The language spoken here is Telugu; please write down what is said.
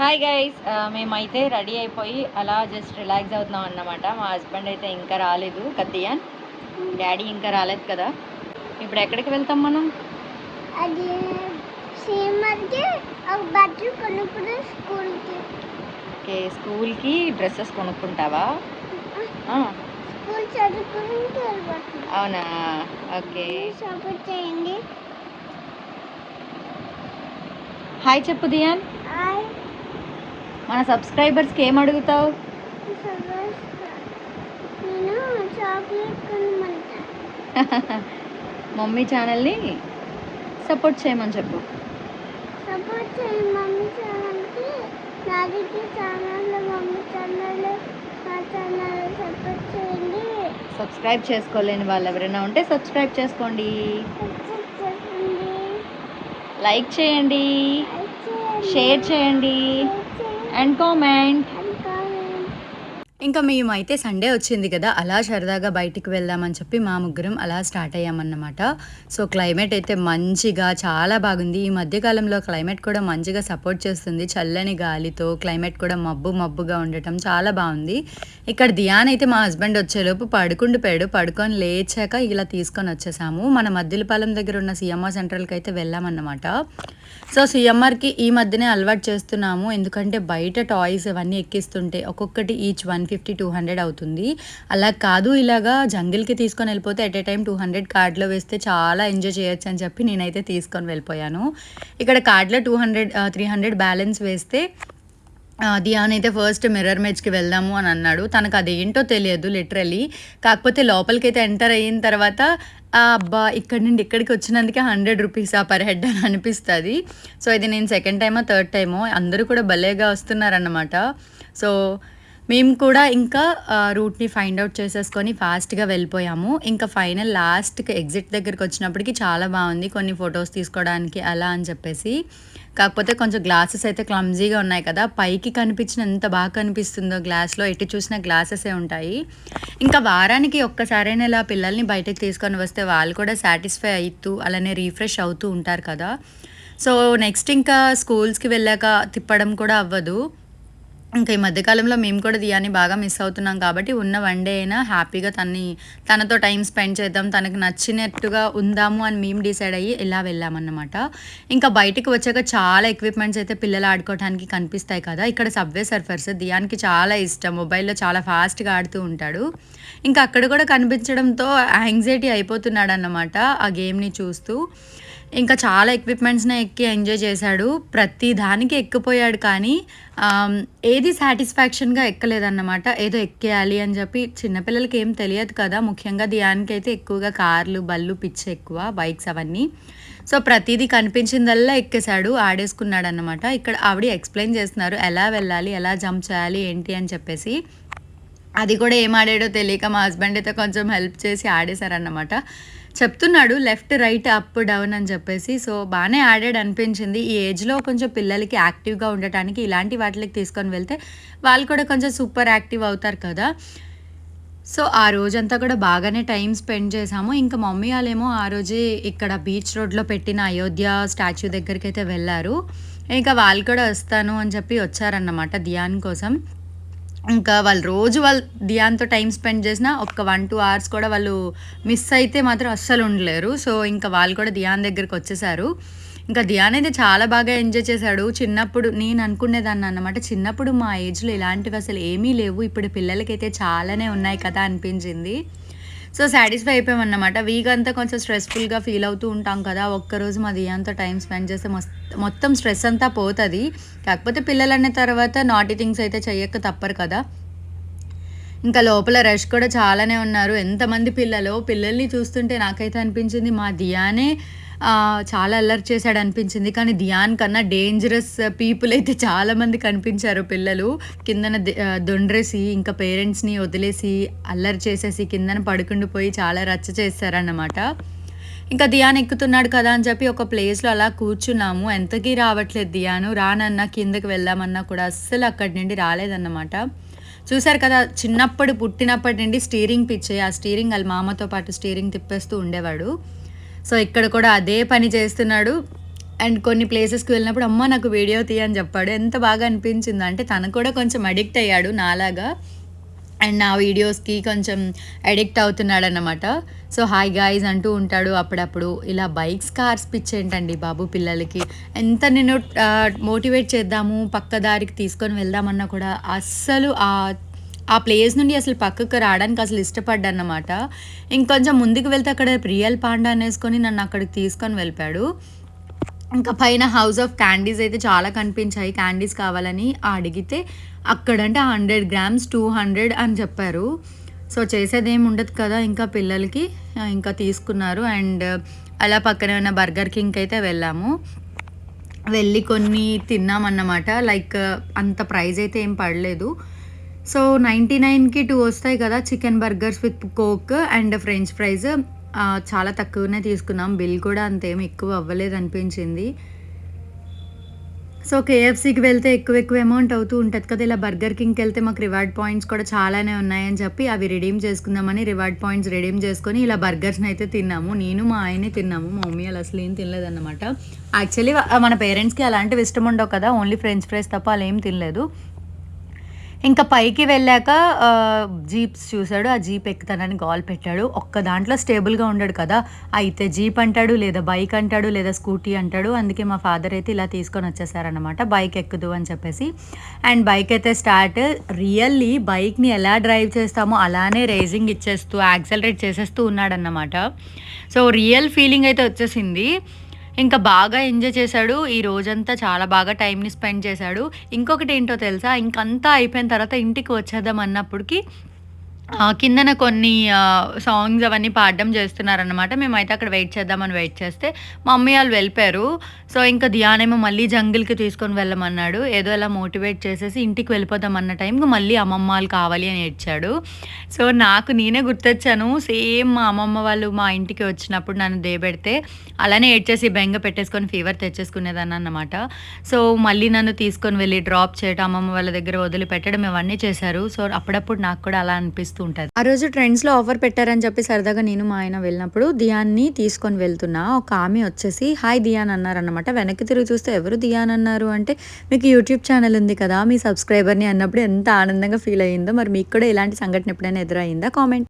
హాయ్ గైస్ మేమైతే రెడీ అయిపోయి అలా జస్ట్ రిలాక్స్ అవుతున్నాం అన్నమాట. మా హస్బెండ్ అయితే ఇంకా రాలేదు కత్తియాన్. డాడీ ఇంకా రాలేదు కదా. ఇప్పుడు ఎక్కడికి వెళ్తాం మనం? అది సీమర్కి ఒక బట్టలు కొనుక్కుని స్కూల్కి. ఓకే స్కూల్కి డ్రెస్సెస్ కొనుక్కుంటావా? స్కూల్ అవునా? ఓకే. సపోర్ట్ చేయండి. హాయ్ చెప్పు దియాన్. మన సబ్స్క్రైబర్స్కి ఏం అడుగుతావు మమ్మీ ఛానల్ని సపోర్ట్ చేయమని చెప్పు. సపోర్ట్ చేయండి మమ్మీ ఛానల్కి. నాదికి ఛానల్ మమ్మీ ఛానల్ మా ఛానల్ సపోర్ట్ చేయండి. సబ్స్క్రైబ్ చేసుకోలేని వాళ్ళు ఎవరైనా ఉంటే సబ్స్క్రైబ్ చేసుకోండి. లైక్ చేయండి. షేర్ చేయండి. షేర్ చేయండి అండ్ కామెంట్ అండ్ కామెంట్ ఇంకా మేమైతే సండే వచ్చింది కదా అలా సరదాగా బయటికి వెళ్దామని చెప్పి మా ముగ్గురం అలా స్టార్ట్ అయ్యామన్నమాట. సో క్లైమేట్ అయితే మంచిగా చాలా బాగుంది. ఈ మధ్యకాలంలో క్లైమేట్ కూడా మంచిగా సపోర్ట్ చేస్తుంది. చల్లని గాలితో క్లైమేట్ కూడా మబ్బు మబ్బుగా ఉండటం చాలా బాగుంది. ఇక్కడ దియాన్ అయితే మా హస్బెండ్ వచ్చేలోపు పడుకుండిపోయాడు పడుకొని లేచాక ఇలా తీసుకొని వచ్చేసాము. మన మద్దిలపాలెం దగ్గర ఉన్న సిఎంఆర్ సెంట్రల్కి అయితే వెళ్ళామన్నమాట. సో సిఎంఆర్కి ఈ మధ్యనే అలవాటు చేస్తున్నాము. ఎందుకంటే బయట టాయ్స్ ఇవన్నీ ఎక్కిస్తుంటే ఒక్కొక్కటి each one fifty two hundred అవుతుంది. అలా కాదు ఇలాగా జంగిల్కి తీసుకొని వెళ్ళిపోతే at a time two hundred కార్డ్లో వేస్తే చాలా ఎంజాయ్ చేయొచ్చు అని చెప్పి నేనైతే తీసుకొని వెళ్ళిపోయాను. ఇక్కడ కార్డ్లో two hundred three hundred balance వేస్తే ఆ, దియాన్ అయితే ఫస్ట్ మిర్రర్ మ్యాచ్కి వెళ్దాము అని అన్నాడు. తనకు అదేంటో తెలియదు లిటరలీ. కాకపోతే లోపలికి అయితే ఎంటర్ అయిన తర్వాత ఆ, అబ్బా ఇక్కడ నుండి ఇక్కడికి వచ్చినందుకే హండ్రెడ్ రూపీస్ ఆ పర్ హెడ్ అని అనిపిస్తుంది. సో ఇది నేను సెకండ్ టైమో థర్డ్ టైమో అందరూ కూడా భలేగా వస్తున్నారన్నమాట. సో మేము కూడా ఇంకా రూట్ని ఫైండ్ అవుట్ చేసేసుకొని ఫాస్ట్గా వెళ్ళిపోయాము. ఇంకా ఫైనల్ లాస్ట్కి ఎగ్జిట్ దగ్గరికి వచ్చినప్పటికి చాలా బాగుంది. కొన్ని ఫొటోస్ తీసుకోవడానికి అలా అని చెప్పేసి. కాకపోతే కొంచెం గ్లాసెస్ అయితే క్లమ్జీగా ఉన్నాయి కదా పైకి కనిపించిన ఎంత బాగా కనిపిస్తుందో గ్లాస్లో ఎటు చూసిన గ్లాసెసే ఉంటాయి. ఇంకా వారానికి ఒక్కసారైనా ఇలా పిల్లల్ని బయటకు తీసుకొని వస్తే వాళ్ళు కూడా సాటిస్ఫై అవుతూ అలానే రీఫ్రెష్ అవుతూ ఉంటారు కదా. సో నెక్స్ట్ ఇంకా స్కూల్స్కి వెళ్ళాక తిప్పడం కూడా అవ్వదు. ఇంకా ఈ మధ్యకాలంలో మేము కూడా దియాన్ని బాగా మిస్ అవుతున్నాం కాబట్టి ఉన్న వన్ డే అయినా హ్యాపీగా తన్ని తనతో టైం స్పెండ్ చేద్దాం తనకు నచ్చినట్టుగా ఉందాము అని మేము డిసైడ్ అయ్యి ఇలా వెళ్ళామన్నమాట. ఇంకా బయటికి వచ్చాక చాలా ఎక్విప్మెంట్స్ అయితే పిల్లలు ఆడుకోవడానికి కనిపిస్తాయి కదా. ఇక్కడ సబ్వే సర్ఫర్స్ దియానికి చాలా ఇష్టం. మొబైల్లో చాలా ఫాస్ట్గా ఆడుతూ ఉంటాడు. ఇంకా అక్కడ కూడా కనిపించడంతో యాంగ్జైటీ అయిపోతున్నాడు అన్నమాట ఆ గేమ్ని చూస్తూ. ఇంకా చాలా ఎక్విప్మెంట్స్ని ఎక్కి ఎంజాయ్ చేశాడు. ప్రతి దానికి ఎక్కిపోయాడు కానీ ఏది సాటిస్ఫాక్షన్గా ఎక్కలేదన్నమాట. ఏదో ఎక్కేయాలి అని చెప్పి చిన్నపిల్లలకి ఏం తెలియదు కదా. ముఖ్యంగా ధ్యానికి అయితే ఎక్కువగా కార్లు బళ్ళు పిచ్చి ఎక్కువ బైక్స్ అవన్నీ. సో ప్రతిదీ కనిపించిందల్లా ఎక్కేశాడు ఆడేసుకున్నాడు అన్నమాట ఇక్కడ ఆవిడ ఎక్స్ప్లెయిన్ చేస్తున్నారు ఎలా వెళ్ళాలి ఎలా జంప్ చేయాలి ఏంటి అని చెప్పేసి. అది కూడా ఏం ఆడాడో తెలియక మా హస్బెండ్ అయితే కొంచెం హెల్ప్ చేసి ఆడేశారన్నమాట. చెప్తున్నాడు లెఫ్ట్ రైట్ అప్ డౌన్ అని చెప్పేసి. సో బాగానే యాడెడ్ అనిపించింది. ఈ ఏజ్లో కొంచెం పిల్లలకి యాక్టివ్గా ఉండటానికి ఇలాంటి వాటికి తీసుకొని వెళ్తే వాళ్ళు కూడా కొంచెం సూపర్ యాక్టివ్ అవుతారు కదా. సో ఆ రోజంతా కూడా బాగానే టైం స్పెండ్ చేసాము ఇంకా మమ్మీ వాళ్ళేమో ఆ రోజే ఇక్కడ బీచ్ రోడ్లో పెట్టిన అయోధ్య స్టాచ్యూ దగ్గరికి అయితే వెళ్ళారు. ఇంకా వాళ్ళు కూడా వస్తాను అని చెప్పి వచ్చారన్నమాట ధ్యాన్ కోసం. ఇంకా వాళ్ళు రోజు వాళ్ళు ధ్యాన్తో టైం స్పెండ్ చేసిన ఒక్క వన్ టూ అవర్స్ కూడా వాళ్ళు మిస్ అయితే మాత్రం అస్సలు ఉండలేరు. సో ఇంకా వాళ్ళు కూడా ధ్యాన్ దగ్గరికి వచ్చేసారు. ఇంకా ధ్యాన్ అయితే చాలా బాగా ఎంజాయ్ చేశాడు. చిన్నప్పుడు నేను అనుకునేదాన్ని అన్నమాట. చిన్నప్పుడు మా ఏజ్లో ఇలాంటివి అసలు ఏమీ లేవు. ఇప్పుడు పిల్లలకైతే చాలానే ఉన్నాయి కదా అనిపించింది. So satisfy అయిపోయామన్నమాట. వీక్ అంతా కొంచెం స్ట్రెస్ఫుల్గా ఫీల్ అవుతూ ఉంటాం కదా ఒక్కరోజు మా దియాంతో టైం స్పెండ్ చేస్తే మొస్- మొత్తం స్ట్రెస్ అంతా పోతుంది. కాకపోతే పిల్లలనే తర్వాత నాటి థింగ్స్ అయితే చెయ్యక తప్పరు కదా. ఇంకా లోపల రష్ కూడా చాలానే ఉన్నారు. ఎంతమంది పిల్లలు? పిల్లల్ని చూస్తుంటే నాకైతే అనిపించింది మా దియానే చాలా అల్లరి చేశాడు అనిపించింది. కానీ ధ్యాన్ కన్నా డేంజరస్ పీపుల్ అయితే చాలా మంది కనిపించారు పిల్లలు. కిందన దొండ్రేసి ఇంకా పేరెంట్స్ని వదిలేసి అల్లరి చేసేసి కిందన పడుకుండిపోయి చాలా రచ్చ చేశారన్నమాట. ఇంకా దియాన్ ఎక్కుతున్నాడు కదా అని చెప్పి ఒక ప్లేస్లో అలా కూర్చున్నాము. ఎంతకీ రావట్లేదు దియాను రానన్నా కిందకి వెళ్దామన్నా కూడా అస్సలు అక్కడి నుండి రాలేదన్నమాట. చూశారు కదా చిన్నప్పుడు పుట్టినప్పటి నుండి స్టీరింగ్ పిచ్చే ఆ స్టీరింగ్ వాళ్ళ మామతో పాటు స్టీరింగ్ తిప్పేస్తూ ఉండేవాడు. సో ఇక్కడ కూడా అదే పని చేస్తున్నాడు. అండ్ కొన్ని ప్లేసెస్కి వెళ్ళినప్పుడు అమ్మ నాకు వీడియో తీయని చెప్పాడు. ఎంత బాగా అనిపించింది. అంటే తను కూడా కొంచెం అడిక్ట్ అయ్యాడు నాలాగా. అండ్ నా వీడియోస్కి కొంచెం అడిక్ట్ అవుతున్నాడు అన్నమాట సో హాయ్ గాయ్స్ అంటూ ఉంటాడు అప్పుడప్పుడు. ఇలా బైక్స్ కార్స్ పిచ్ ఏంటండి బాబు పిల్లలకి? ఎంత నేను మోటివేట్ చేద్దాము? పక్క దారికి తీసుకొని వెళ్దామన్నా కూడా అస్సలు ఆ ఆ ప్లేస్ నుండి అసలు పక్కకు రావడానికి అసలు ఇష్టపడ్డానమాట ఇంకొంచెం ముందుకు వెళ్తే అక్కడ రియల్ పాండా అనేసుకొని నన్ను అక్కడికి తీసుకొని వెళ్ళిపాడు ఇంకా పైన హౌస్ ఆఫ్ క్యాండీస్ అయితే చాలా కనిపించాయి. క్యాండీస్ కావాలని అడిగితే అక్కడంటే హండ్రెడ్ గ్రామ్స్ టూ హండ్రెడ్ అని చెప్పారు. సో చేసేది ఏమి ఉండదు కదా ఇంకా పిల్లలకి ఇంకా తీసుకున్నారు. అండ్ అలా పక్కనే ఉన్న బర్గర్ కింగ్ అయితే వెళ్ళాము. వెళ్ళి కొన్ని తిన్నామన్నమాట. లైక్ అంత ప్రైస్ అయితే ఏం పడలేదు. సో నైంటీ నైన్కి టూ వస్తాయి కదా chicken burgers with coke and french fries. చాలా తక్కువనే తీసుకున్నాం. బిల్ కూడా అంతేం ఎక్కువ అవ్వలేదు అనిపించింది. సో కేఎఫ్సీకి వెళ్తే ఎక్కువ ఎక్కువ అమౌంట్ అవుతూ ఉంటుంది కదా ఇలా బర్గర్ కింగ్కి వెళ్తే మాకు రివార్డ్ పాయింట్స్ కూడా చాలానే ఉన్నాయని చెప్పి అవి రిడీమ్ చేసుకుందామని రివార్డ్ పాయింట్స్ రిడీమ్ చేసుకొని ఇలా బర్గర్స్ని అయితే తిన్నాము. నేను మా ఆయనే తిన్నాము. మా మమ్మీ అలా అసలు ఏం తినలేదన్నమాట. యాక్చువల్లీ మన పేరెంట్స్కి అలాంటివి ఇష్టం ఉండవు కదా ఓన్లీ ఫ్రెంచ్ ఫ్రైస్ తప్ప అలా ఏం తినలేదు. ఇంకా పైకి వెళ్ళాక జీప్స్ చూశాడు ఆ జీప్ ఎక్కుతానని గాల్ పెట్టాడు. ఒక్క దాంట్లో స్టేబుల్గా ఉండడు కదా. అయితే జీప్ అంటాడు లేదా బైక్ అంటాడు లేదా స్కూటీ అంటాడు. అందుకే మా ఫాదర్ అయితే ఇలా తీసుకొని వచ్చేసారనమాట బైక్ ఎక్కుదు అని చెప్పేసి. అండ్ బైక్ అయితే స్టార్ట్. రియల్లీ బైక్ని ఎలా డ్రైవ్ చేస్తామో అలానే రేసింగ్ ఇచ్చేస్తూ యాక్సలరేట్ చేసేస్తూ ఉన్నాడన్నమాట. సో రియల్ ఫీలింగ్ అయితే వచ్చేసింది. ఇంకా బాగా ఎంజాయ్ చేశాడు. ఈ రోజంతా చాలా బాగా టైంని స్పెండ్ చేశాడు. ఇంకొకటి ఏంటో తెలుసా? ఇంకంతా అయిపోయిన తర్వాత ఇంటికి వచ్చేద్దాం అన్నప్పటికీ కిందన కొన్ని సాంగ్స్ అవన్నీ పాడడం చేస్తున్నారనమాట మేమైతే అక్కడ వెయిట్ చేద్దామని వెయిట్ చేస్తే మా మమ్మీ వాళ్ళు వెళ్ళిపోయారు. సో ఇంకా ధ్యానేమో మళ్ళీ జంగిల్కి తీసుకొని వెళ్ళమన్నాడు. ఏదో అలా మోటివేట్ చేసేసి ఇంటికి వెళ్ళిపోదాం అన్న టైంకి మళ్ళీ అమ్మమ్మ వాళ్ళు కావాలి అని ఏడ్చాడు. సో నాకు నేనే గుర్తొచ్చాను. సేమ్ మా అమ్మమ్మ వాళ్ళు మా ఇంటికి వచ్చినప్పుడు నన్ను దేబెడితే అలానే ఏడ్చేసి బెంగ పెట్టేసుకొని ఫీవర్ తెచ్చేసుకునేదాన్ని అన్నమాట. సో మళ్ళీ నన్ను తీసుకొని వెళ్ళి డ్రాప్ చేయడం అమ్మమ్మ వాళ్ళ దగ్గర వదిలి పెట్టడం ఇవన్నీ చేశారు. సో అప్పుడప్పుడు నాకు కూడా అలా అనిపిస్తుంది వస్తూ ఉంటుంది ఆ రోజు ట్రెండ్స్లో ఆఫర్ పెట్టారని చెప్పి సరదాగా నేను మా ఆయన వెళ్ళినప్పుడు దియాన్ని తీసుకొని వెళ్తున్నా. ఒక ఆమె వచ్చేసి హాయ్ దియాన్ అన్నారనమాట వెనక్కి తిరిగి చూస్తే ఎవరు దియాన్ అన్నారు అంటే మీకు యూట్యూబ్ ఛానల్ ఉంది కదా మీ సబ్స్క్రైబర్ని అన్నప్పుడు ఎంత ఆనందంగా ఫీల్ అయ్యిందో మరి మీకు కూడా ఇలాంటి సంఘటన ఎప్పుడైనా ఎదురైందా? కామెంట్